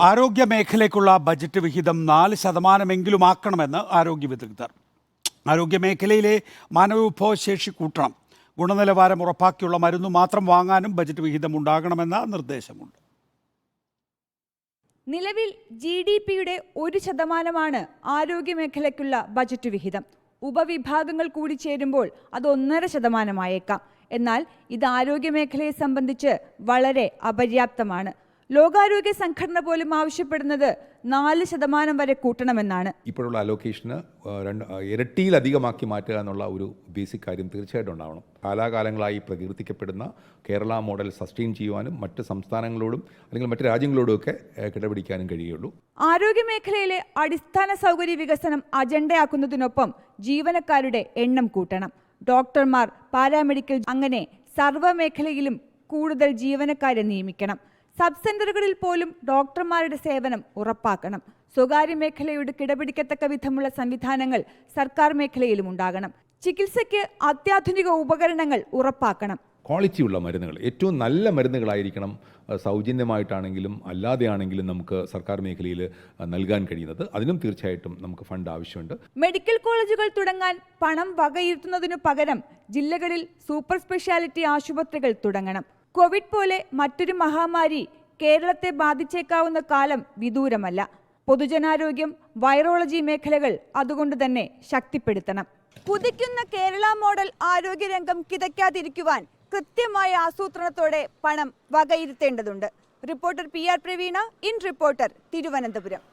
ആരോഗ്യ മേഖലയ്ക്കുള്ള ബജറ്റ് വിഹിതം നാല് ശതമാനമെങ്കിലും ആക്കണമെന്ന് ആരോഗ്യ വിദഗ്ധർ. ആരോഗ്യ മേഖലയിലെ മാനവവിഭവശേഷി കൂട്ടണം. ഗുണനിലവാരം ഉറപ്പാക്കിയുള്ള മരുന്ന് മാത്രം വാങ്ങാനും ബജറ്റ് വിഹിതം ഉണ്ടാകണമെന്ന നിർദ്ദേശമുണ്ട്. നിലവിൽ ജി ഡി പിയുടെ ഒരു ശതമാനമാണ് ആരോഗ്യ മേഖലയ്ക്കുള്ള ബജറ്റ് വിഹിതം. ഉപവിഭാഗങ്ങൾ കൂടി ചേരുമ്പോൾ അത് ഒന്നര ശതമാനമായേക്കാം. എന്നാൽ ഇത് ആരോഗ്യ മേഖലയെ സംബന്ധിച്ച് വളരെ അപര്യാപ്തമാണ്. ലോകാരോഗ്യ സംഘടന പോലും ആവശ്യപ്പെടുന്നത് നാല് ശതമാനം വരെ കൂട്ടണമെന്നാണ്. ഇപ്പോഴുള്ള അലോക്കേഷന് രണ്ട് ഇരട്ടിയിലധികമാക്കി മാറ്റുക എന്നുള്ള ഒരു ബേസിക് കാര്യം തീർച്ചയായിട്ടും ഉണ്ടാവണം. കാലാകാലങ്ങളായി പ്രകീർത്തിക്കപ്പെടുന്ന കേരള മോഡൽ സസ്റ്റെയിൻ ചെയ്യുവാനും മറ്റ് സംസ്ഥാനങ്ങളോടും അല്ലെങ്കിൽ മറ്റു രാജ്യങ്ങളോടും ഒക്കെ കിടപിടിക്കാനും കഴിയുള്ളൂ ആരോഗ്യ മേഖലയിലെ അടിസ്ഥാന സൗകര്യ വികസനം അജണ്ടയാക്കുന്നതിനൊപ്പം ജീവനക്കാരുടെ എണ്ണം കൂട്ടണം. ഡോക്ടർമാർ പാരാമെഡിക്കൽ അങ്ങനെ സർവമേഖലയിലും കൂടുതൽ ജീവനക്കാരെ നിയമിക്കണം. സബ് സെന്ററുകളിൽ പോലും ഡോക്ടർമാരുടെ സേവനം ഉറപ്പാക്കണം. സ്വകാര്യ മേഖലയോട് കിടപിടിക്കത്തക്ക വിധമുള്ള സംവിധാനങ്ങൾ സർക്കാർ മേഖലയിലും ഉണ്ടാകണം. ചികിത്സയ്ക്ക് അത്യാധുനിക ഉപകരണങ്ങൾ ഉറപ്പാക്കണം. ക്വാളിറ്റിയുള്ള മരുന്നുകൾ ഏറ്റവും നല്ല മരുന്നുകളായിരിക്കണം സൗജന്യമായിട്ടാണെങ്കിലും അല്ലാതെയാണെങ്കിലും നമുക്ക് സർക്കാർ മേഖലയിൽ നൽകാൻ കഴിയുന്നത്. അതിനും തീർച്ചയായിട്ടും നമുക്ക് ഫണ്ട് ആവശ്യമുണ്ട്. മെഡിക്കൽ കോളേജുകൾ തുടങ്ങാൻ പണം വകയിരുത്തുന്നതിനു പകരം ജില്ലകളിൽ സൂപ്പർ സ്പെഷ്യാലിറ്റി ആശുപത്രികൾ തുടങ്ങണം. കോവിഡ് പോലെ മറ്റൊരു മഹാമാരി കേരളത്തെ ബാധിച്ചേക്കാവുന്ന കാലം വിദൂരമല്ല. പൊതുജനാരോഗ്യം വൈറോളജി മേഖലകൾ അതുകൊണ്ട് തന്നെ ശക്തിപ്പെടുത്തണം. പുതുക്കുന്ന കേരള മോഡൽ ആരോഗ്യരംഗം കിതയ്ക്കാതിരിക്കുവാൻ കൃത്യമായ ആസൂത്രണത്തോടെ പണം വകയിരുത്തേണ്ടതുണ്ട്. Reporter P R Praveena in reporter Thiruvananthapuram.